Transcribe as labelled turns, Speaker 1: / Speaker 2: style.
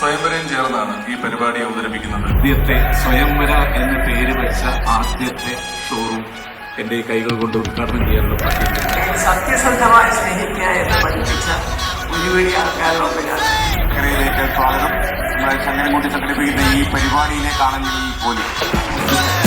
Speaker 1: ചേർന്നാണ് ഈ പരിപാടി അവതരിപ്പിക്കുന്നത്.
Speaker 2: ആദ്യത്തെ സ്വയംവര എന്ന പേര് വെച്ച ആദ്യത്തെ ഷോറൂം എന്റെ കൈകൾ കൊണ്ട് ഉദ്ഘാടനം ചെയ്യാനുള്ള
Speaker 3: സത്യസന്ധമായി സ്നേഹിക്കുക എന്ന് പഠിപ്പിച്ച ഒരുപിടി ആൾക്കാരുടെ ഞാൻ
Speaker 4: സ്വാഗതം. നമ്മുടെ ചങ്ങരംകുട്ടി സംഘടിപ്പിക്കുന്ന ഈ പരിപാടിയിലേക്കാണ് ഈ പോലീസ്